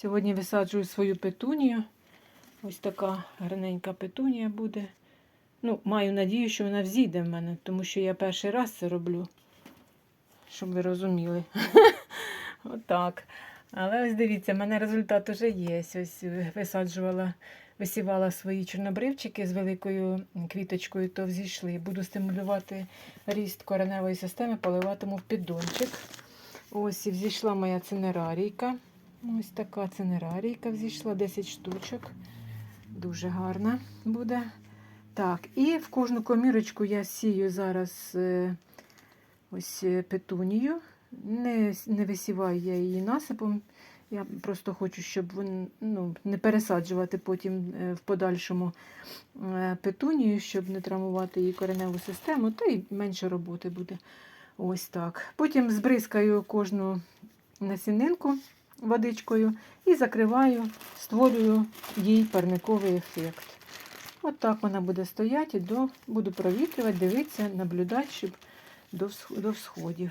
Сьогодні висаджую свою петунію. Ось така гарненька петунія буде. Ну, маю надію, що вона взійде в мене, тому що я перший раз це роблю, щоб ви розуміли. Отак. Але ось дивіться, в мене результат уже є. Ось висаджувала, висівала свої чорнобривчики з великою квіточкою, то взійшли. Буду стимулювати ріст кореневої системи, поливатиму в піддончик. Ось і взійшла моя цинерарійка. Ось така цинерарійка взійшла, 10 штучок. Дуже гарна буде. Так, і в кожну комірочку я сію зараз е, ось е, петунію. Не, не висіваю я її насипом. Я просто хочу, щоб вон- ну, не пересаджувати потім е, в подальшому петунію, щоб не травмувати її кореневу систему, та й менше роботи буде. Ось так. Потім збризкаю кожну насінинку водичкою і закриваю, створюю їй парниковий ефект. От так вона буде стояти, до, буду провітрювати, дивитися, наблюдати, щоб до, до всходів.